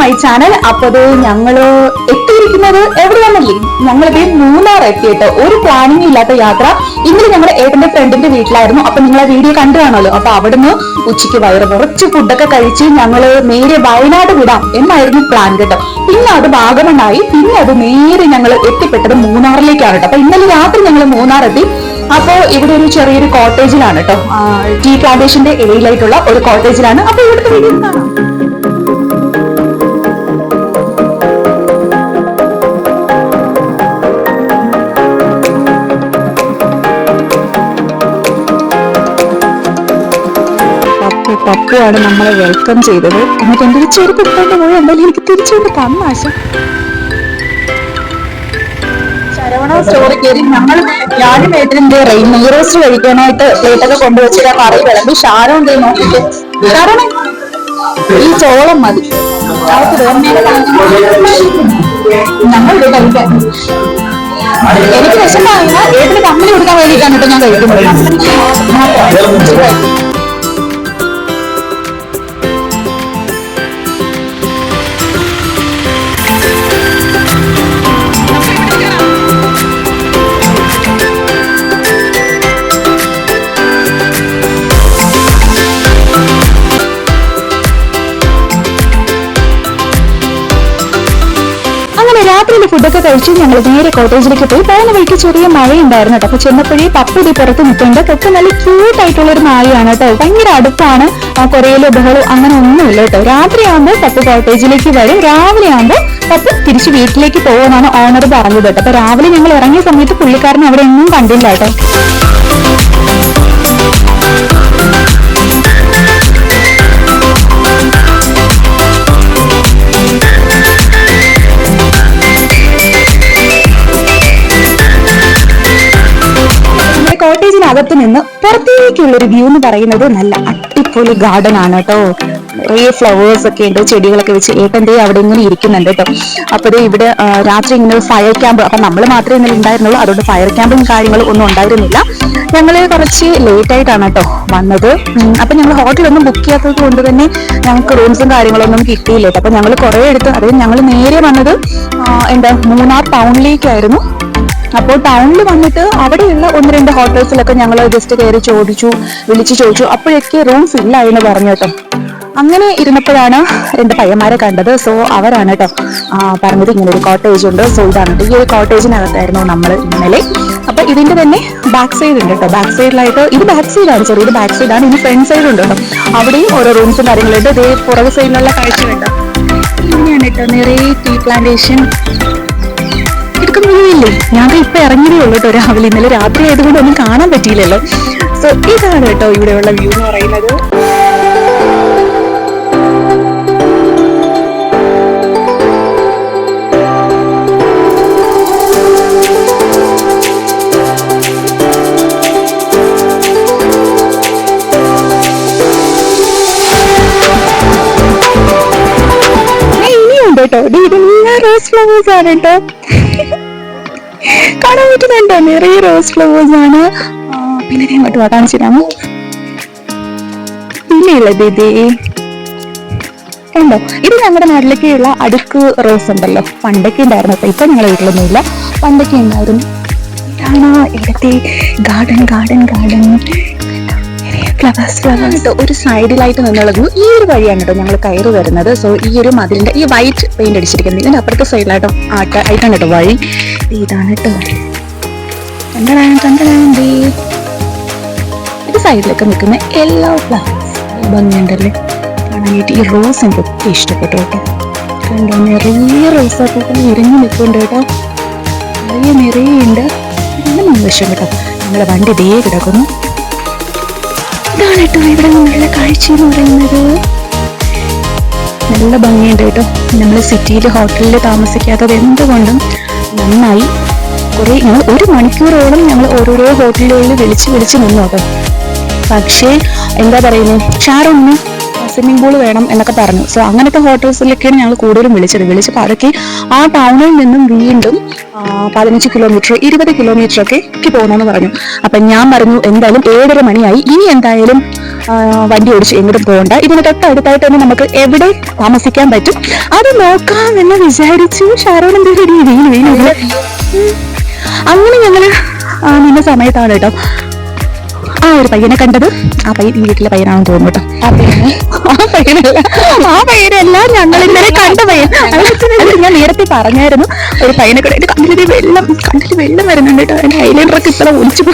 My channel അപ്പൊ അത് ഞങ്ങൾ എത്തിയിരിക്കുന്നത് എവിടെയാണല്ലേ ഞങ്ങളിത് മൂന്നാർ എത്തിയിട്ട് ഒരു പ്ലാനിങ് ഇല്ലാത്ത യാത്ര. ഇന്നലെ ഞങ്ങളുടെ ഏട്ടന്റെ ഫ്രണ്ടിന്റെ വീട്ടിലായിരുന്നു. അപ്പൊ നിങ്ങൾ വീഡിയോ കണ്ടു കാണുമല്ലോ. അപ്പൊ അവിടുന്ന് ഉച്ചയ്ക്ക് വയറ് കുറച്ച് ഫുഡൊക്കെ കഴിച്ച് ഞങ്ങൾ നേരെ വയനാട് വിടാം എന്നായിരുന്നു പ്ലാൻ കേട്ടോ. പിന്നെ അത് ഭാഗമുണ്ടായി പിന്നെ അത് നേരെ ഞങ്ങൾ എത്തിപ്പെട്ടത് മൂന്നാറിലേക്കാണ് കേട്ടോ. അപ്പൊ ഇന്നലെ രാത്രി ഞങ്ങൾ മൂന്നാർ എത്തി അപ്പോ ഇവിടെ ഒരു ചെറിയൊരു കോട്ടേജിലാണ് കേട്ടോ. ടീ പ്ലാന്റേഷന്റെ ഇടയിലായിട്ടുള്ള ഒരു കോട്ടേജിലാണ് അപ്പൊ ഇവിടുത്തെ വീഡിയോ കാണാം. പപ്പുവാണ് നമ്മളെ വെൽക്കം ചെയ്തത്. എന്നിട്ട് എന്റെ ഒരു ചെറു എടുത്തോണ്ട് പോയി. എന്തായാലും എനിക്ക് തിരിച്ചുകൊണ്ട് തന്നാശ ശരവണ സ്റ്റോറി എനിക്ക് വിശപ്പാകില്ല ഏട്ടന് കമ്പനി കൊടുക്കാൻ വേണ്ടിയിട്ടാണ് കേട്ടോ ഞാൻ കഴിക്കുന്നത്. രാത്രിയിൽ ഫുഡൊക്കെ കഴിച്ച് ഞങ്ങൾ നേരെ കോട്ടേജിലേക്ക് പോയി. പോകുന്ന വഴിക്ക് ചെറിയ മഴയുണ്ടായിരുന്നു കേട്ടോ. അപ്പൊ ചെന്നപ്പോഴേ പപ്പുതി പുറത്ത് നിൽക്കേണ്ട കൊക്ക് നല്ല ക്യൂട്ട് ആയിട്ടുള്ള ഒരു മഴയാണ് കേട്ടോ. ഭയങ്കര ആ കുറയിലോ ബഹളോ അങ്ങനെ ഒന്നുമില്ല കേട്ടോ. രാത്രിയാകുമ്പോൾ പപ്പ് കോട്ടേജിലേക്ക് വരും. രാവിലെ ആകുമ്പോൾ പപ്പ് തിരിച്ച് വീട്ടിലേക്ക് പോകുമെന്നാണ് ഓണർ പറഞ്ഞത് കേട്ടോ. അപ്പൊ രാവിലെ ഞങ്ങൾ ഇറങ്ങിയ സമയത്ത് പുള്ളിക്കാരനെ അവിടെ ഒന്നും കണ്ടില്ല കേട്ടോ. കോട്ടേജിനകത്ത് നിന്ന് പുറത്തേക്കുള്ള ഒരു വ്യൂ എന്ന് പറയുന്നത് നല്ല അടിപൊളി ഗാർഡൻ ആണ് കേട്ടോ. നിറയെ ഫ്ലവേഴ്സ് ഒക്കെ ഉണ്ട് ചെടികളൊക്കെ വെച്ച് ഏട്ടന്റെ അവിടെ ഇങ്ങനെ ഇരിക്കുന്നുണ്ട് കേട്ടോ. അപ്പൊ ദേ ഇവിടെ രാത്രി ഇങ്ങനെ ഫയർ ക്യാമ്പ് അപ്പൊ നമ്മൾ മാത്രമേ ഇന്നലെ ഉണ്ടായിരുന്നുള്ളൂ. അതുകൊണ്ട് ഫയർ ക്യാമ്പും കാര്യങ്ങളും ഒന്നും ഉണ്ടായിരുന്നില്ല. ഞങ്ങൾ കുറച്ച് ലേറ്റ് ആയിട്ടാണ് കേട്ടോ വന്നത്. അപ്പം ഞങ്ങൾ ഹോട്ടലൊന്നും ബുക്ക് ചെയ്യാത്തത് കൊണ്ട് തന്നെ ഞങ്ങൾക്ക് റൂംസും കാര്യങ്ങളൊന്നും കിട്ടിയില്ല കേട്ടോ. അപ്പൊ ഞങ്ങൾ കുറെ എടുത്ത് അതായത് ഞങ്ങൾ നേരെ വന്നത് എന്താ മൂന്നാർ ടൗണിലേക്കായിരുന്നു. അപ്പോൾ ടൗണിൽ വന്നിട്ട് അവിടെയുള്ള ഒന്ന് രണ്ട് ഹോട്ടൽസിലൊക്കെ ഞങ്ങൾ ജസ്റ്റ് കയറി ചോദിച്ചു വിളിച്ചു ചോദിച്ചു. അപ്പോഴൊക്കെ റൂം ഫില്ലായി എന്ന് പറഞ്ഞു കേട്ടോ. അങ്ങനെ ഇരുന്നപ്പോഴാണ് രണ്ട് പയ്യന്മാരെ കണ്ടത്. സോ അവരാണ് കേട്ടോ പറഞ്ഞത് ഇങ്ങനെ ഒരു കോട്ടേജ് ഉണ്ട്. സോ ഇതാണ്. ഈ ഒരു കോട്ടേജിനകത്തായിരുന്നു നമ്മൾ ഇന്നലെ. അപ്പൊ ഇതിന്റെ തന്നെ ബാക്ക് സൈഡ് ഉണ്ട് കേട്ടോ ബാക്ക് സൈഡിലായിട്ട് ഇത് ബാക്ക് സൈഡാണ് സോറി ഇത് ബാക്ക് സൈഡാണ് ഇനി ഫ്രണ്ട് സൈഡ് ഉണ്ട് കേട്ടോ അവിടെയും ഓരോ റൂംസും കാര്യങ്ങളുണ്ട്. ഇതേ പുറകു സൈഡിലുള്ള കാഴ്ച കേട്ടോ ഇങ്ങനെയാണ് കേട്ടോ നിറയെ ടീ പ്ലാന്റേഷൻ മുഴുവില്ലേ ഞാൻ ഇപ്പൊ ഇറങ്ങിയതേ ഉള്ളൂ കേട്ടോ രാവിലെ. ഇന്നലെ രാത്രി ആയതുകൊണ്ട് ഒന്നും കാണാൻ പറ്റിയില്ലല്ലോ. സോ ഇതാണ് കേട്ടോ ഇവിടെയുള്ള വ്യൂ എന്ന് പറയുന്നത്. കേട്ടോ. ഇതെല്ലാം റോസ് ഫ്ലവേഴ്സ് ആണ് കേട്ടോ. കാണാൻ പറ്റുന്നുണ്ട്? നിറയെ റോസ് ഫ്ലവേഴ്സ് ആണ്. പിന്നെ ഇങ്ങോട്ട് വാ കാണിച്ചു തരാമോ? പിന്നെയുള്ള ദേ കണ്ടോ ഇത് ഞങ്ങളുടെ നാട്ടിലേക്കുള്ള അടുക്ക് റോസ് ഉണ്ടല്ലോ. പണ്ടൊക്കെ ഉണ്ടായിരുന്നു അപ്പൊ ഇപ്പൊ ഞങ്ങളുടെ വീട്ടിലൊന്നുമില്ല. പണ്ടൊക്കെ ഉണ്ടായിരുന്നു. ഇതാണ് ഇവിടുത്തെ ഗാർഡൻ ഗാർഡൻ ഗാർഡൻ ഫ്ലവേഴ്സ് ഒരു സൈഡിലായിട്ട് നിന്നുള്ളത് ഈ ഒരു വഴിയാണ് കേട്ടോ ഞങ്ങൾ കയറി വരുന്നത്. സോ ഈ ഒരു മതിലിന്റെ ഈ വൈറ്റ് പെയിന്റ് അടിച്ചിരിക്കുന്നത് ഇതിന്റെ അപ്പുറത്തെ സൈഡിലായിട്ടും ആട്ട ആയിട്ടാണ് കേട്ടോ വഴി. ഇതാണ് കേട്ടോ ഇത് സൈഡിലൊക്കെ നിൽക്കുന്ന എല്ലാ ഫ്ലവേഴ്സ് ഭംഗിയുണ്ടല്ലേ? കാണാനായിട്ട് ഈ റോസ് എനിക്ക് ഒത്തിരി ഇഷ്ടപ്പെട്ടു കേട്ടോ. കണ്ടോ നിറയെ റോസാപ്പൊക്കെ നിറഞ്ഞു നിൽക്കുന്നുണ്ട് കേട്ടോ. നിറയെ നിറയെ ഉണ്ട്. നല്ല മനുഷ്യം കേട്ടോ. നമ്മളെ വണ്ടി ദേ കിടക്കുന്നു. ഇതാണ് കേട്ടോ ഇവിടെ നമ്മളുടെ കാഴ്ച എന്ന് പറയുന്നത്. നല്ല ഭംഗിയുണ്ട് കേട്ടോ. നമ്മൾ സിറ്റിയിൽ ഹോട്ടലിൽ താമസിക്കാത്തത് എന്തുകൊണ്ടും നന്നായി കുറേ ഞങ്ങൾ ഒരു മണിക്കൂറോളം ഞങ്ങൾ ഓരോരോ ഹോട്ടലുകളിൽ വിളിച്ച് വിളിച്ച് നിന്നു പക്ഷേ എന്താ പറയുന്നത് ഷാറൊന്ന് സ്വിമ്മിംഗ് പൂൾ വേണം എന്നൊക്കെ പറഞ്ഞു. സോ അങ്ങനത്തെ ഹോട്ടൽസിലൊക്കെയാണ് ഞങ്ങൾ കൂടുതലും വിളിച്ചത്. വിളിച്ചപ്പോൾ അതൊക്കെ ആ ടൗണിൽ നിന്നും വീണ്ടും പതിനഞ്ച് കിലോമീറ്റർ ഇരുപത് കിലോമീറ്റർ ഒക്കെ എനിക്ക് പോകണമെന്ന് പറഞ്ഞു. അപ്പൊ ഞാൻ പറഞ്ഞു എന്തായാലും ഏഴര മണിയായി. ഇനി എന്തായാലും വണ്ടി ഓടിച്ച് എങ്ങോട്ടും പോകണ്ട. ഇതിന് തൊട്ടടുത്തായിട്ട് തന്നെ നമുക്ക് എവിടെ താമസിക്കാൻ പറ്റും? അത് നോക്കാം എന്ന് വിചാരിച്ചു. ഷാരോൺ എന്തെങ്കിലും വെയിൽ വെയിൽ വെയിൽ അങ്ങനെ ഞങ്ങൾ നിന്ന സമയത്താണ് കേട്ടോ. ആ ഒരു പയ്യനെ കണ്ടത്. ആ പയ്യൻ ഈ വീട്ടിലെ പയ്യനാണെന്ന് തോന്നുന്നു കേട്ടോ. ആ പയ്യനെ ആ പയ്യനല്ല. ആ പയ്യനല്ല ഞങ്ങൾ ഇന്നലെ കണ്ട പയ്യൻ. ഞാൻ നേരത്തെ പറഞ്ഞായിരുന്നു. ഒരു പയ്യനെ കണ്ടു എന്റെ കണ്ണിൽ വെള്ളം കണ്ടിട്ട് വെള്ളം വരുന്നുണ്ട് കേട്ടോ. എന്റെ ഐലൈനർ ഒക്കെ ഇത്ര ഒളിച്ചു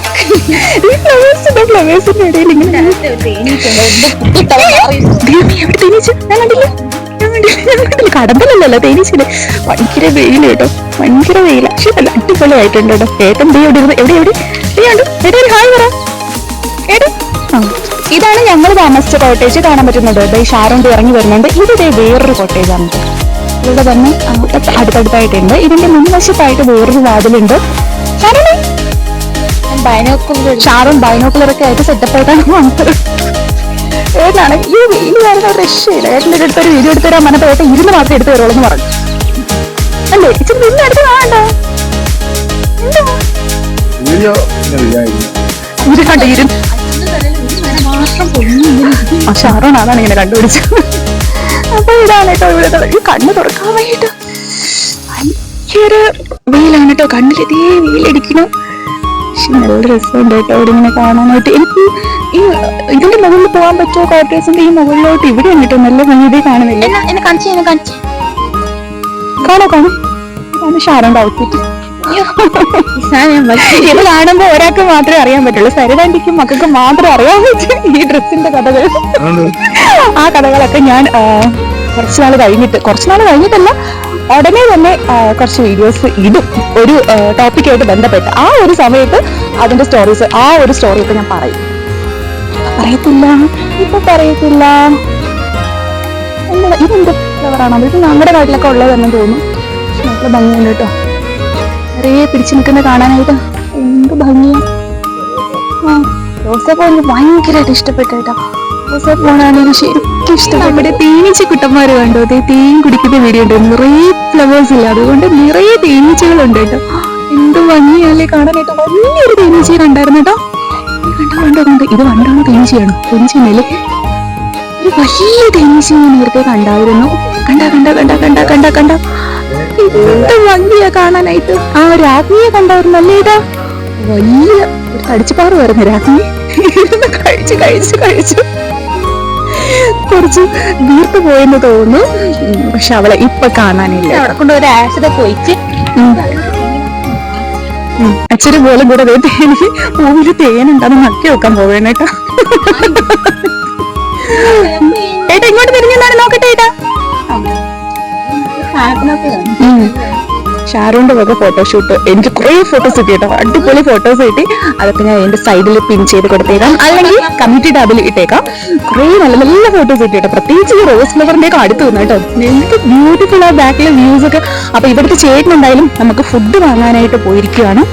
ഫ്ലവേഴ്സിന്റെ ഫ്ലവേഴ്സിന്റെ ഇടയിൽ ഇങ്ങനെ ദൈവമേ, എവിടെ തേനീച്ച. ഞാൻ കണ്ടില്ല? ഞാൻ കണ്ടില്ല ഞാൻ കണ്ടില്ല കടമ്പലല്ലോ തേനീച്ചൽ ഭയങ്കര വെയിൽ കേട്ടോ. ഭയങ്കര വെയില. പക്ഷെ നല്ല അടിപൊളിയായിട്ടുണ്ട് കേട്ടോ. ഏട്ടൻ ദേ എവിടെ ഇരുന്ന്- എവിടെ എവിടെ? ഏട്ടാ ഒരു ഹായ് പറ. ആ. ഇതാണ് ഞങ്ങൾ താമസിച്ച കോട്ടേജ് കാണാൻ പറ്റുന്നത്. ദേ ഷാരോണ്ട് ഇറങ്ങി വരുന്നുണ്ട്. ഇത് ദേ വേറൊരു കോട്ടേജ് ആണ് ഇവിടെ തന്നെ അടുത്തടുത്തായിട്ടുണ്ട്. ഇതിന്റെ മുൻവശത്തായിട്ട് വേറൊരു വാതിലുണ്ട്. ഷാറോൺ ബൈനോക്കുലർ ഷാറോൺ ബൈനോക്കുലർ ഒക്കെ ആയിട്ട് സെറ്റപ്പ് ആയിട്ടാണ് വന്നത്. ഏട്ടാണ് ഈ വെയിൽ കാരണം രക്ഷയില്ല ഏട്ടന്റെ അടുത്ത് ഒരു വീഡിയോ എടുത്തു തരാൻ പറഞ്ഞപ്പോൾ ഏട്ടൻ ഇരുന്ന് മാത്രം എടുത്തു തരുള്ളൂ എന്ന് പറഞ്ഞു. അല്ലേ? ഇച്ചിരി നിന്ന് അടുത്ത് വേണ്ട വീഡിയോ ഇങ്ങനെ വിചാരിക്കുന്നു. ഇരുന്നുണ്ട് ഇരുന്ന് ആ ഷാറോൺ അതാണ് ഇങ്ങനെ കണ്ടുപിടിച്ചത്. അപ്പൊ ഇതാണ് കേട്ടോ ഇവിടെ ഈ കണ്ണ് തുറക്കാൻ വേണ്ടിട്ട് ഭയങ്കര വെയിലാണ് കേട്ടോ. കണ്ണിൽ ഇതേ വെയിലടിക്കണു പക്ഷെ നല്ല രസമുണ്ട് കേട്ടോ ഇവിടെ ഇങ്ങനെ കാണാനായിട്ട്. എനിക്ക് ഈ ഇതിന്റെ മുകളിൽ പോകാൻ പറ്റുമോ ക്വാർട്ടേഴ്സിന്റെ ഈ മുകളിലോട്ട്? ഇവിടെ കേട്ടോ നല്ല ഭംഗി കാണുന്നില്ല? കാണോ കാണും? ഇതാണ് ഷാരോണ്ട് ഔട്ട്ഫിറ്റ് ഇത് കാണുമ്പോ ഒരാൾക്ക് മാത്രമേ അറിയാൻ പറ്റുള്ളൂ. സരിതാന്റിക്കും മക്കൾക്ക് മാത്രമേ അറിയാൻ പറ്റൂ ഈ ഡ്രസ്സിന്റെ കഥകൾ. ആ കഥകളൊക്കെ ഞാൻ ആ, കുറച്ച് നാൾ കഴിഞ്ഞിട്ട് കുറച്ച് നാൾ കഴിഞ്ഞിട്ടല്ല ഉടനെ തന്നെ കുറച്ച് വീഡിയോസ് ഇടും. ഒരു ടോപ്പിക്കായിട്ട് ബന്ധപ്പെട്ട്. ആ ഒരു സമയത്ത് അതിന്റെ സ്റ്റോറീസ് ആ ഒരു സ്റ്റോറി ഒക്കെ ഞാൻ പറയും. പറയത്തില്ല. ഇപ്പൊ പറയത്തില്ല. എന്താ ഇതെന്ത് ഫ്ലവറാണോ ഇത് നമ്മുടെ നാട്ടിലൊക്കെ ഉള്ളതെന്ന് തോന്നുന്നു. പക്ഷെ നല്ല ഭംഗിയുണ്ട് കേട്ടോ. നിറയെ പിടിച്ചു നിൽക്കുന്ന കാണാനായിട്ട് എന്ത് ഭംഗിയാ. ആ റോസപ്പൂ എനിക്ക് ഭയങ്കരമായിട്ട് ഇഷ്ടപ്പെട്ടു കേട്ടോ. റോസപ്പൂണാണ് എനിക്ക് ശരിക്കും ഇഷ്ടം നമ്മുടെ തേനീച്ച കുട്ടന്മാര് കണ്ടോ? ദേ തേൻ കുടിക്കുന്ന വീഡിയോ ഉണ്ട്. നിറയെ ഫ്ലവേഴ്സ് ഇല്ല? അതുകൊണ്ട് നിറയെ തേനീച്ചകളുണ്ട് കേട്ടോ. എന്ത് ഭംഗിയല്ലേ കാണാനായിട്ട്? വലിയൊരു തേനീച്ചയിൽ ഉണ്ടായിരുന്നു കേട്ടോ. കണ്ടോ കണ്ടോ കണ്ടോ ഇത് വണ്ടാണോ തേനീച്ചയാണ് തേനീച്ചയല്ലേ ഒരു വലിയ തേനീച്ച ഞാൻ നേരത്തെ കണ്ടായിരുന്നു. കണ്ട കണ്ട കണ്ട കണ്ട കണ്ട കണ്ട. എന്ത് ഭംഗിയാ കാണാനായിട്ട്. ആ രാജ്ഞിയെ കണ്ടായിരുന്നല്ലേ ഇതാ? വലിയ ഒരു തടിച്ചുപാറ് വരുന്ന രാജ്ഞി. ഇരുന്ന് കഴിച്ച് കഴിച്ച് കഴിച്ച്. കുറച്ച് വീർത്ത് പോയെന്ന് തോന്നുന്നു. പക്ഷെ അവളെ ഇപ്പൊ കാണാനില്ല. അവിടെ കൊണ്ട് ഒരു ആസിഡൊക്കെ ഒഴിച്ച് അച്ഛന് പോലെ കൂടെ എനിക്ക് പൂവിൽ തേനുണ്ടെന്ന് നക്കി വെക്കാൻ പോവേണ കേട്ടോ. ഏട്ടാ ഇങ്ങോട്ട് തിരിഞ്ഞാണ് നോക്കട്ടെ ഏട്ടാ. ഷാരൂന്റെ വക ഫോട്ടോഷൂട്ട് എനിക്ക് കുറേ ഫോട്ടോസ് കിട്ടി കേട്ടോ അടിപൊളി ഫോട്ടോസ് കിട്ടി. അതൊക്കെ ഞാൻ എന്റെ സൈഡിൽ പിൻ ചെയ്ത് കൊടുത്തേക്കാം. അല്ലെങ്കിൽ കമ്മിറ്റി ടാബിൽ ഇട്ടേക്കാം. കുറേ നല്ല നല്ല ഫോട്ടോസ് കിട്ടി കേട്ടോ പ്രത്യേകിച്ച് ഈ റോസ് ഫ്ലവറിന്റെ ഒക്കെ അടുത്ത് നിന്ന് കേട്ടോ. എന്ത് ബ്യൂട്ടിഫുൾ ആ ബാക്കിലെ വ്യൂസ് ഒക്കെ. അപ്പൊ ഇവിടുത്തെ ചേട്ടൻ എന്തായാലും നമുക്ക് ഫുഡ് വാങ്ങാനായിട്ട് പോയിരിക്കുകയാണ്.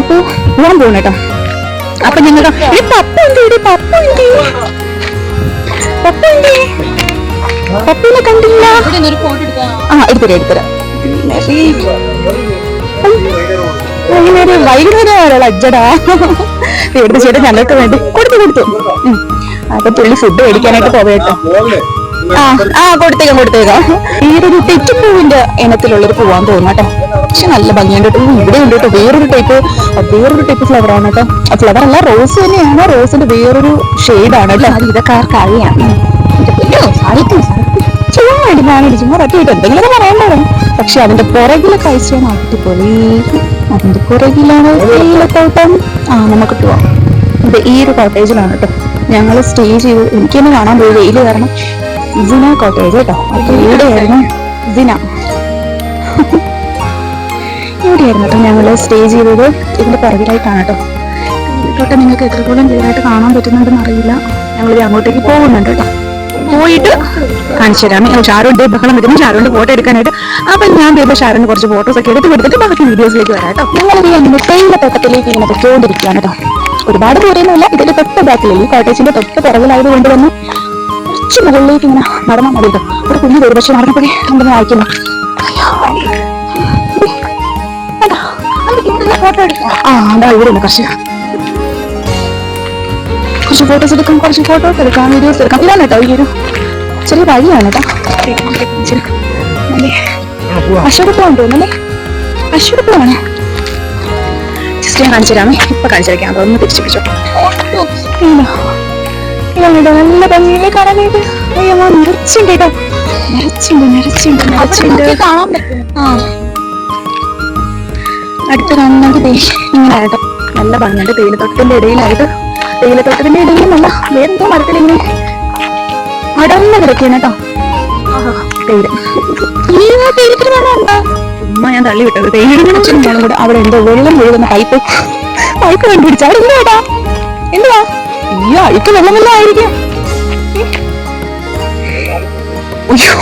അപ്പൊ പോവാൻ പോകണം കേട്ടോ. അപ്പൊ ഞങ്ങൾ പപ്പ എന്ത്? പപ്പ എന്ത്? പപ്പ എന്ത് ചെയ്തു? കണ്ടില്ല. ആ എടുത്തരാം എടുത്തരാം വൈകുന്നേരം വൈകുന്നേരം അജ്ജടാ. എടുത്ത് ചേട്ടൻ ഞങ്ങൾക്ക് വേണ്ടി കൊടുത്തു കൊടുത്തു. അപ്പൊ പുള്ളി ഫുഡ് മേടിക്കാനായിട്ട് പോവേട്ടോ. ആ ആ കൊടുത്തേക്കാം കൊടുത്തേക്കാം. ഈ ഒരു തെറ്റിപ്പൂവിന്റെ ഇനത്തിലുള്ളൊരു പൂവാൻ തോന്നുന്നു പക്ഷെ നല്ല ഭംഗിയുണ്ട് കേട്ടോ. ഇവിടെ ഉണ്ട് കേട്ടോ. വേറൊരു ടൈപ്പ് വേറൊരു ടൈപ്പ് ഫ്ലവർ ആണ് കേട്ടോ. ഫ്ലവർ അല്ല റോസ് തന്നെയാണ്. റോസിന്റെ വേറൊരു ഷെയ്ഡാണ് കേട്ടോ. ഇതൊക്കെ ആർക്ക് അറിയാം? ചുമ്മാ പറ്റിയിട്ട് എന്തെങ്കിലും പറയണ്ടോ പക്ഷെ അതിന്റെ പുറകിലെ കാഴ്ചയാണ് അടിപൊളി അതിന്റെ പുറകിലാണ് തേയിലത്തോട്ടം ആ നമുക്ക് പോവാം. ഇത് ഈ ഒരു കോട്ടേജിലാണ് കേട്ടോ. ഞങ്ങൾ സ്റ്റേ ചെയ്ത് എനിക്കൊന്ന് കാണാൻ പോയി വെയിൽ കാരണം. ഇതിന കോട്ടേജ് കേട്ടോ. ഇവിടെയായിരുന്നു സിന ഇവിടെയായിരുന്നു കേട്ടോ ഞങ്ങൾ സ്റ്റേ ചെയ്തത്. ഇതിന്റെ പുറകിലായിട്ടാണ് കേട്ടോ. ഇതിലോട്ട് നിങ്ങൾക്ക് എത്രത്തോളം ക്ലിയർ ആയിട്ട് കാണാൻ പറ്റുന്നുണ്ടെന്ന് അറിയില്ല. ഞങ്ങൾ അങ്ങോട്ടേക്ക് പോകുന്നുണ്ട് കേട്ടോ. പോയിട്ട് കാണിച്ചു തരാം ഷാറുണ്ട് ബഹളം വരുന്നു. ഷാറുണ്ട് ഫോട്ടോ എടുക്കാനായിട്ട്. അപ്പൊ ഞാൻ വരുമ്പോൾ ഷാറിന് കുറച്ച് ഫോട്ടോസ് ഒക്കെ എടുത്ത് കൊടുത്തിട്ട് ബാക്കി വീഡിയോസിലേക്ക് വരാം കേട്ടോ. ഞങ്ങളൊരു അങ്ങനെ തേയില തോട്ടത്തിലേക്ക് ഇങ്ങനെ പൊയ്ക്കൊണ്ടിരിക്കുകയാണ് കേട്ടോ. ഒരുപാട് ദൂരെയൊന്നുമില്ല ഇതിന്റെ തൊട്ട് ബാക്കിലല്ലേ ഈ കോട്ടേജിന്റെ തൊട്ട് പുറകിലായത് കൊണ്ട് തന്നെ കുറച്ച് മുകളിലേക്ക് ഇങ്ങനെ നടന്നാൽ മതി കേട്ടോ. ഒരു കുഞ്ഞു പേര് നടന്നപ്പോഴേ എന്തെങ്കിലും വായിക്കുന്നു. ഫോട്ടോ എടുക്കാം. ആ അതാ ഇവിടെ കുറച്ച് കുറച്ച് ഫോട്ടോസ് എടുക്കാം കുറച്ച് ഫോട്ടോസ് എടുക്കാം. വീഡിയോസ് എടുക്കാം. ഇതാണ് കേട്ടോ ഈ ഒരു ചെറിയ വഴിയാണ് കേട്ടോ. അശോകപ്പുഴം തോന്നുന്നല്ലേ അശോകപ്പുഴമാണ് ജസ്റ്റ് ഞാൻ കാണിച്ചു തരാമേ. ഇപ്പൊ കാണിച്ചു തരാം. അതൊന്ന് തിരിച്ചു പിടിച്ചോ. നല്ല ഭംഗിയിലെ കാണാനായിട്ട് അയ്യോ നിറച്ചുണ്ട് കേട്ടോ. നിറച്ചുണ്ട് നിറച്ചുണ്ട് നിറച്ചുണ്ട്. ആ. അടുത്ത് കാണുന്നത് ഇങ്ങനെ ആയിട്ട് നല്ല ഭംഗിയുണ്ട്. തേയിലത്തോട്ടത്തിന്റെ ഇടയിലായിട്ട് തേയിലത്തോട്ടത്തിന്റെ നല്ല വേറെന്തോ മരത്തിലിങ്ങനെ അടർന്നു കിടക്കുകയാണ് കേട്ടോ. തേയില ഉമ്മ ഞാൻ തള്ളി വിട്ടത്. തേയിലിങ്ങനെ ചുമ്മാളും കൂടെ അവിടെ എന്തോ വെള്ളം ഒഴുകുന്ന പൈപ്പ് പൈപ്പ് കണ്ടുപിടിച്ച. അവിടെ എന്താ കേട്ടാ എന്തുവാ? ഈ അഴുക്ക് വെള്ളമെല്ലാം ആയിരിക്കും. ഉയ്യോ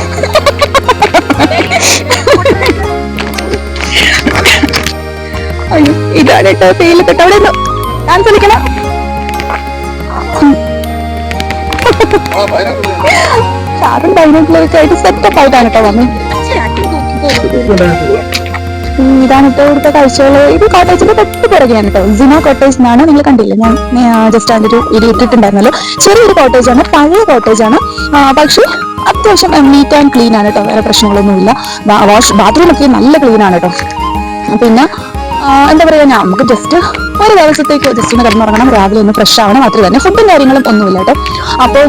അയ്യോ ഇതാണ് കേട്ടോ തേയിലത്തൊട്ട് അവിടെ ഡാൻസ് കളിക്കണം? ഷാറും ബൈനോക്കുലൊക്കെ ആയിട്ട് സെറ്റപ്പ് ആയിട്ടാണ് കേട്ടോ വന്നത് ഇതാണ് കേട്ടോ ഇവിടുത്തെ കാഴ്ചകൾ. ഇത് കോട്ടേജിന്റെ തൊട്ട് പുറകെയാണ് കേട്ടോ സിനോ കോട്ടേജ് എന്നാണ് നിങ്ങൾ കണ്ടില്ല? ഞാൻ ജസ്റ്റ് അതിന്റെ ഒരു ഇത് ഇട്ടിട്ടുണ്ടായിരുന്നല്ലോ. ചെറിയൊരു കോട്ടേജ് ആണ് പഴയ കോട്ടേജ് ആണ്. പക്ഷേ അത്യാവശ്യം നീറ്റ് ആൻഡ് ക്ലീൻ ആണ് കേട്ടോ വേറെ പ്രശ്നങ്ങളൊന്നുമില്ല. വാഷ് ബാത്റൂം ഒക്കെ നല്ല ക്ലീൻ ആണ് കേട്ടോ പിന്നെ എന്താ പറയാ നമുക്ക് ജസ്റ്റ് ഒരു ദിവസത്തേക്ക് ജസ്റ്റ് ഒന്ന് കിടന്നുറങ്ങണം. രാവിലെ ഒന്ന് ഫ്രഷ് ആവണം. അത്ര തന്നെ ഫുഡും കാര്യങ്ങളും ഒന്നുമില്ല കേട്ടോ. അപ്പോൾ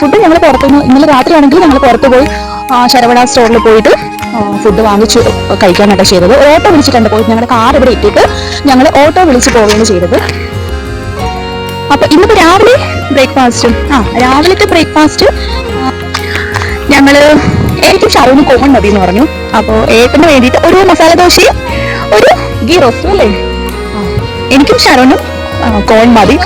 ഫുഡ് ഞങ്ങൾ പുറത്തുനിന്ന് ഇന്നലെ രാത്രിയാണെങ്കിൽ ഞങ്ങൾ പുറത്ത് പോയി ശരവണ സ്റ്റോറിൽ പോയിട്ട് ഫുഡ് വാങ്ങിച്ചു കഴിക്കാനായിട്ട് ചെയ്തത്. ഓട്ടോ വിളിച്ചിട്ടുണ്ട്. പോയിട്ട് ഞങ്ങളുടെ കാർ ഇവിടെ ഇട്ടിട്ട് ഞങ്ങൾ ഓട്ടോ വിളിച്ച് പോവുകയാണ് ചെയ്തത്. അപ്പൊ ഇന്നിപ്പോ രാവിലെ ബ്രേക്ക്ഫാസ്റ്റും ആ രാവിലത്തെ ബ്രേക്ക്ഫാസ്റ്റ് ഞങ്ങൾ എനിക്ക് ഷറൂന് കോൺ മതി എന്ന് പറഞ്ഞു. അപ്പോ ഏട്ടന് വേണ്ടിയിട്ട് ഒരു മസാല ദോശയും ഒരു ഗീ റോസ്റ്റും അല്ലേ? എനിക്കും ഷറൂനും കോൺ മതി.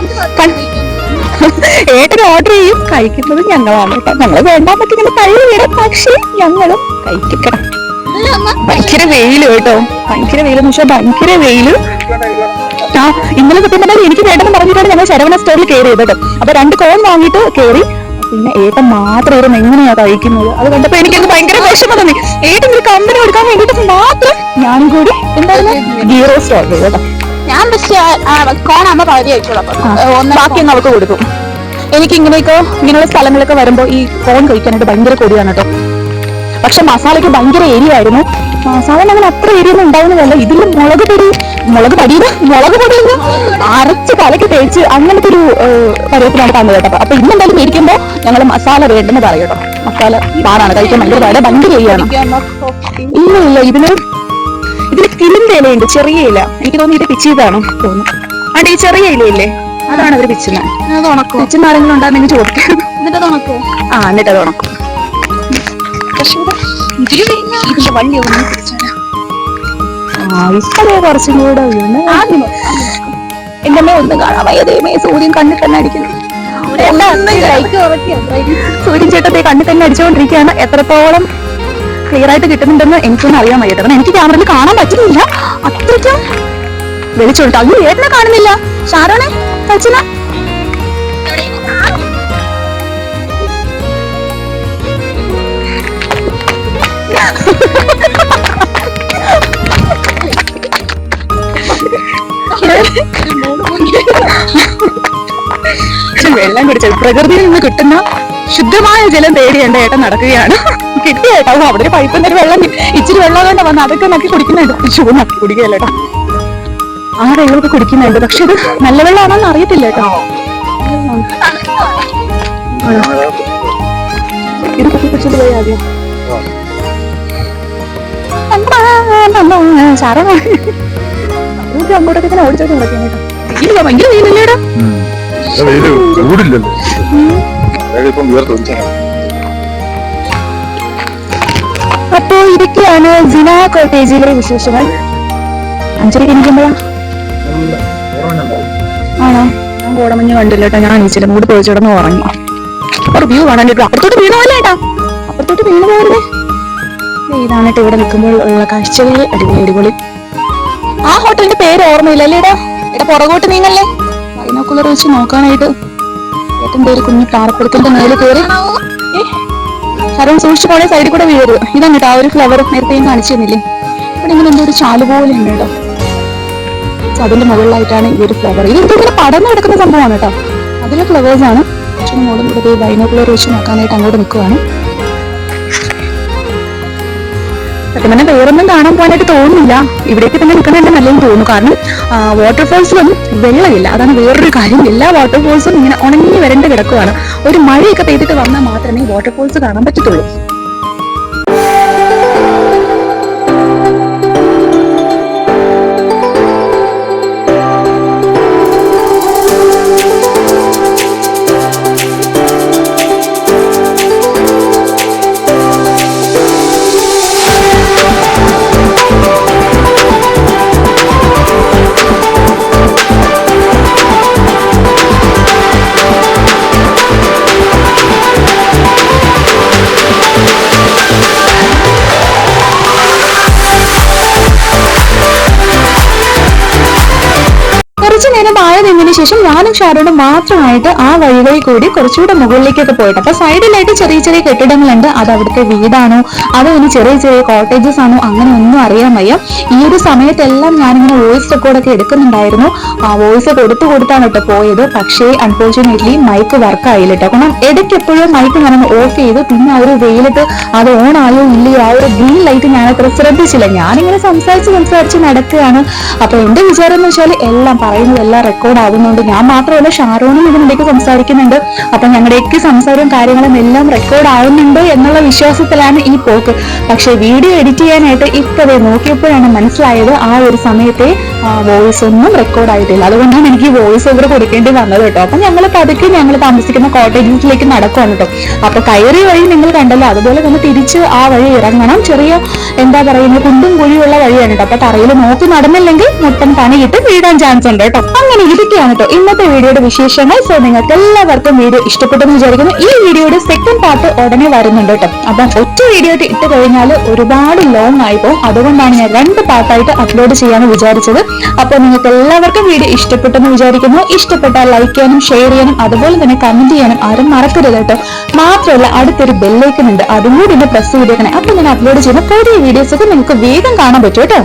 ഏട്ടന് ഓർഡർ ചെയ്യും. കഴിക്കുന്നത് ഞങ്ങളാണ് കേട്ടോ. ഞങ്ങൾ വേണ്ടാന്നൊക്കെ ഇങ്ങനെ തള്ളി വിടും. പക്ഷേ ഞങ്ങളും കഴിക്കണം ഭയങ്കര വെയിൽ കേട്ടോ. ഭയങ്കര വെയിൽ വെച്ചാൽ ഭയങ്കര വെയിൽ. ആ ഇന്നലെ സത്യം പറഞ്ഞാൽ എനിക്ക് വേണ്ടെന്ന് പറഞ്ഞിട്ടാണ് ഞങ്ങൾ ശരവണ സ്റ്റോറിൽ കയറി കേട്ടോ അപ്പൊ രണ്ട് കോൺ വാങ്ങിയിട്ട് കയറി പിന്നെ ഏട്ടൻ മാത്രം ഇരുന്ന് എങ്ങനെയാ കഴിക്കുന്നത്? അത് കണ്ടപ്പോ എനിക്ക് ഭയങ്കര വിഷമം തോന്നി. ഏട്ടൻ ഒരു കമ്പനി കൊടുക്കാൻ വേണ്ടിയിട്ട് മാത്രം ഞാനും കൂടി എന്തായാലും ഗീറോ സ്റ്റോർ കേട്ടോ. ഞാൻ പക്ഷേ കോണാകുമ്പോ പകുതി കഴിച്ചോളാം ആ, ബാക്കി അവൾക്ക് കൊടുക്കും. എനിക്ക് ഇങ്ങനെയൊക്കെ ഇങ്ങനെയുള്ള സ്ഥലങ്ങളൊക്കെ വരുമ്പോ ഈ കോൺ കഴിക്കാനായിട്ട് ഭയങ്കര കൊടിയാണ് കേട്ടോ. പക്ഷെ മസാലയ്ക്ക് ഭയങ്കര എരിയായിരുന്നു മസാല അങ്ങനെ അത്ര എരിയൊന്നും ഉണ്ടാവുന്നതല്ല. ഇതിൽ മുളക് പൊടി മുളക് പൊടിയുടെ മുളക് പൊടി അരച്ച് തലയ്ക്ക് തേച്ച് അങ്ങനത്തെ ഒരു പരുവത്തിലാണ് തന്നത് കേട്ടോ. അപ്പൊ ഇന്ന് എന്തായാലും മേടിക്കുമ്പോ ഞങ്ങൾ മസാല വേണ്ടെന്ന് പറയും കേട്ടോ. മസാല പാടാണ് കഴിക്കാൻ ഭയങ്കര പാട്. ഭയങ്കര എരിയാണ് ഇല്ല ഇല്ല ഇതിന് ഇതിൽ കിളിന്റെ ഇലയുണ്ട് ചെറിയ ഇല. എനിക്ക് തോന്നി ഇത് പിച്ചിതാണോ തോന്നുന്നു. അടി ഈ ചെറിയ ഇലയില്ലേ? അതാണ് അവർ പിച്ചുന്നത് ഉണക്കോ? പിച്ചുന്ന ആരെങ്കിലും ഉണ്ടാകുന്നെങ്കിൽ ചോദിക്കാം. എന്നിട്ട് ഉണക്കോ? ആ എന്നിട്ട് അത് ഉണക്കും. വലിയ ഇതിന്റെ വള്ളി ഒന്ന് പിടിച്ചാലാ ആ ഇപ്പഴേ കുറച്ചും കൂടെ എന്റെ അമ്മ ഒന്നും കാണാൻ വയ്യതേമേ സൂര്യൻ കണ്ണിൽ തന്നെ അടിക്കുന്നു. സൂര്യൻ ചേട്ടത്തെ കണ്ണിൽ തന്നെ അടിച്ചുകൊണ്ടിരിക്കുകയാണ് എത്രത്തോളം ക്ലിയർ ആയിട്ട് കിട്ടുന്നുണ്ടെന്ന് എനിക്കൊന്നും അറിയാൻ വയ്യ കാരണം എനിക്ക് ക്യാമറയിൽ കാണാൻ പറ്റുന്നില്ല. അത്രയ്ക്കും വെളിച്ചോട്ട് അയ്യോ ഏട്ടനെ കാണുന്നില്ല. ഷാരോണെ സച്ചിന വെള്ളം കുടിച്ചത് പ്രകൃതിയിൽ നിന്ന് കിട്ടുന്ന ശുദ്ധമായ ജലം തേടി എന്റെ ഏട്ടൻ നടക്കുകയാണ്. കിട്ടിയ ഏട്ടാ അവിടെ ഒരു പൈപ്പ് ഒരു വെള്ളം ഇച്ചിരി വെള്ളം കൊണ്ട് വന്ന് അതൊക്കെ നക്കി കുടിക്കുന്നുണ്ട്. ചൂ നക്കി കുടിക്കുകയല്ലേട്ടോ ആ വെള്ളമൊക്കെ കുടിക്കുന്നുണ്ട്? പക്ഷെ ഇത് നല്ല വെള്ളമാണെന്ന് അറിയത്തില്ല കേട്ടോ ഇത് കുടിച്ചിട്ട് പോയി ആദ്യം സാറേ അങ്ങോട്ടൊക്കെ ഇങ്ങനെ ഓടിച്ചോട്ട് നടക്കുന്നു കേട്ടോ ഭയങ്കര വെയിലല്ലേടാ ചൂടില്ലല്ലോ അതായത് ഇപ്പം വേർത്ത് ഒഴിച്ചാണ് അപ്പോ ഇതൊക്കെയാണ് ജിന കോട്ടേജിലെ വിശേഷങ്ങൾ. അഞ്ചരക്ക് ഇരിക്കുമ്പോഴാ ആണോ? ഞാൻ കോടമഞ്ഞ് കണ്ടില്ല കേട്ടോ. ഞാൻ അണിച്ചില്ല മൂട് പോയിച്ചിടന്ന് ഉറങ്ങി. ഒരു വ്യൂ കാണാൻ കേട്ടോ അപ്പുറത്തോട്ട് വീണ പോലെ കേട്ടാ അപ്പുറത്തോട്ട് വീണ പോലെ ഇതാണ് ഇവിടെ നിൽക്കുമ്പോൾ ഉള്ള കാഴ്ചകൾ. അടിപൊളി അടിപൊളി. ആ ഹോട്ടലിന്റെ പേര് ഓർമ്മയില്ല അല്ലേടാ എടാ പുറകോട്ട് നീങ്ങല്ലേ? ബൈനോക്കുലർ വെച്ച് നോക്കാനായിട്ട്. ഏറ്റവും പേര് കുഞ്ഞു പാറപ്പുറത്തിന്റെ മേലെ കയറി. ശരം സൂക്ഷിച്ചു പോണേ സൈഡിൽ കൂടെ വീഴരുത്. ഇതാണ് കേട്ടോ ആ ഒരു ഫ്ലവർ നേരത്തെ കാണിച്ചു തന്നില്ലേ? ഇവിടെ ഇങ്ങനെ എന്തോ ഒരു ചാൽ പോലെ ഉണ്ട് കേട്ടോ. അതിന്റെ മുകളിലായിട്ടാണ് ഈ ഒരു ഫ്ലവർ ഇത് ഇങ്ങനെ പടർന്നു കിടക്കുന്ന സംഭവമാണ് കേട്ടോ. അതിലെ ഫ്ലവേഴ്സ് ആണ്. അച്ഛനും മോളും കൂടെ ബൈനോക്കുലർ വെച്ച് നോക്കാനായിട്ട് അങ്ങോട്ട് നിൽക്കുവാണ്. സത്യം പറഞ്ഞാൽ വേറൊന്നും കാണാൻ പോകാനായിട്ട് തോന്നുന്നില്ല. ഇവിടേക്ക് തന്നെ നിൽക്കണതന്നെ നല്ലതെന്ന് തോന്നുന്നു. കാരണം വാട്ടർഫോൾസിലും വെള്ളമില്ല. അതാണ് വേറൊരു കാര്യം. എല്ലാ വാട്ടർഫോൾസും ഇങ്ങനെ ഉണങ്ങി വരേണ്ട കിടക്കുവാണ്. ഒരു മഴയൊക്കെ പെയ്തിട്ട് വന്നാൽ മാത്രമേ വാട്ടർഫോൾസ് കാണാൻ പറ്റത്തുള്ളൂ. കുറച്ചു നേരം ആയ ശേഷം ഞാനും ഷാരോണും മാത്രമായിട്ട് ആ വഴികളിൽ കൂടി കുറച്ചുകൂടെ മുകളിലേക്കൊക്കെ പോയിട്ട്. അപ്പൊ സൈഡിലായിട്ട് ചെറിയ ചെറിയ കെട്ടിടങ്ങളുണ്ട്. അത് അവിടുത്തെ വീടാണോ? അതോ ഇനി ചെറിയ ചെറിയ കോട്ടേജസ് ആണോ? അങ്ങനെ ഒന്നും അറിയാൻ വയ്യ. ഈ ഒരു സമയത്തെല്ലാം ഞാനിങ്ങനെ വോയിസ് റെക്കോർഡൊക്കെ എടുക്കുന്നുണ്ടായിരുന്നു. ആ വോയിസ് കൊടുത്തു കൊടുത്താണ് കേട്ടോ പോയത്. പക്ഷേ അൺഫോർച്ചുനേറ്റ്ലി മൈക്ക് വർക്ക് ആയില്ല കേട്ടോ. കാരണം ഇടയ്ക്ക് എപ്പോഴും മൈക്ക് ഞാൻ ഓഫ് ചെയ്തു പിന്നെ ആ ഒരു വെയിലിട്ട് അത് ഓൺ ആയോ ഇല്ലയോ ആ ഒരു ഗ്രീൻ ലൈറ്റ് ഞാൻ അത്ര ശ്രദ്ധിച്ചില്ല. ഞാനിങ്ങനെ സംസാരിച്ച് സംസാരിച്ച് നടക്കുകയാണ്. അപ്പൊ എന്റെ വിചാരം എന്ന് വെച്ചാൽ എല്ലാം പറയുന്നത് എല്ലാം റെക്കോർഡ് ആകുന്നുണ്ട് ഞാൻ മാത്രമല്ല ഷാരോണും ഇതിനിടയ്ക്ക് സംസാരിക്കുന്നുണ്ട്. അപ്പൊ ഞങ്ങളുടെയൊക്കെ സംസാരവും കാര്യങ്ങളും എല്ലാം റെക്കോർഡ് ആവുന്നുണ്ട് എന്നുള്ള വിശ്വാസത്തിലാണ് ഈ പോക്ക്. പക്ഷെ വീഡിയോ എഡിറ്റ് ചെയ്യാനായിട്ട് ഇപ്പതേ നോക്കിയപ്പോഴാണ് മനസ്സിലായത് ആ ഒരു സമയത്തെ വോയിസ് ഒന്നും റെക്കോർഡ് ആയിട്ടില്ല. അതുകൊണ്ടാണ് എനിക്ക് വോയിസ് ഓവർ കൊടുക്കേണ്ടി വന്നത് കേട്ടോ. അപ്പൊ ഞങ്ങൾ പതുക്കെ ഞങ്ങൾ താമസിക്കുന്ന കോട്ടേജിലേക്ക് നടക്കുവാണ് കേട്ടോ. അപ്പൊ കയറി വഴി നിങ്ങൾ കണ്ടല്ലോ അതുപോലെ തന്നെ തിരിച്ച് ആ വഴി ഇറങ്ങണം. ചെറിയ എന്താ പറയുന്നത് കുണ്ടും കുഴിയുള്ള വഴിയാണ് കേട്ടോ. അപ്പൊ തറയിൽ നോക്കി നടന്നില്ലെങ്കിൽ മുട്ടൻ പണിയിട്ട് വീഴാൻ ചാൻസ് ഉണ്ട് കേട്ടോ. അങ്ങനെ ഇതൊക്കെയാണ് കേട്ടോ ഇന്നത്തെ വീഡിയോയുടെ വിശേഷങ്ങൾ. സോ നിങ്ങൾക്ക് എല്ലാവർക്കും വീഡിയോ ഇഷ്ടപ്പെട്ടെന്ന് വിചാരിക്കുന്നു. ഈ വീഡിയോയുടെ സെക്കൻഡ് പാർട്ട് ഉടനെ വരുന്നുണ്ട് കേട്ടോ. അപ്പം ഒറ്റ വീഡിയോ ഇട്ട് കഴിഞ്ഞാൽ ഒരുപാട് ലോങ് ആയി അതുകൊണ്ടാണ് ഞാൻ രണ്ട് പാർട്ടായിട്ട് അപ്ലോഡ് ചെയ്യാൻ വിചാരിച്ചത്. അപ്പോൾ നിങ്ങൾക്ക് എല്ലാവർക്കും വീഡിയോ ഇഷ്ടപ്പെട്ടെന്ന് വിചാരിക്കുന്നു. ഇഷ്ടപ്പെട്ടാൽ ലൈക്ക് ചെയ്യാനും ഷെയർ ചെയ്യാനും അതുപോലെ തന്നെ കമന്റ് ചെയ്യാനും ആരും മറക്കരുത് കേട്ടോ. മാത്രമല്ല അടുത്തൊരു ബെല്ലൈക്കൺ ഉണ്ട്. അതും കൂടി ഒന്ന് പ്രസ് ചെയ്തേക്കണേ. അപ്പോൾ ഞാൻ അപ്ലോഡ് ചെയ്യുന്ന പുതിയ വീഡിയോസ് ഒക്കെ നിങ്ങൾക്ക് വേഗം കാണാൻ പറ്റും കേട്ടോ.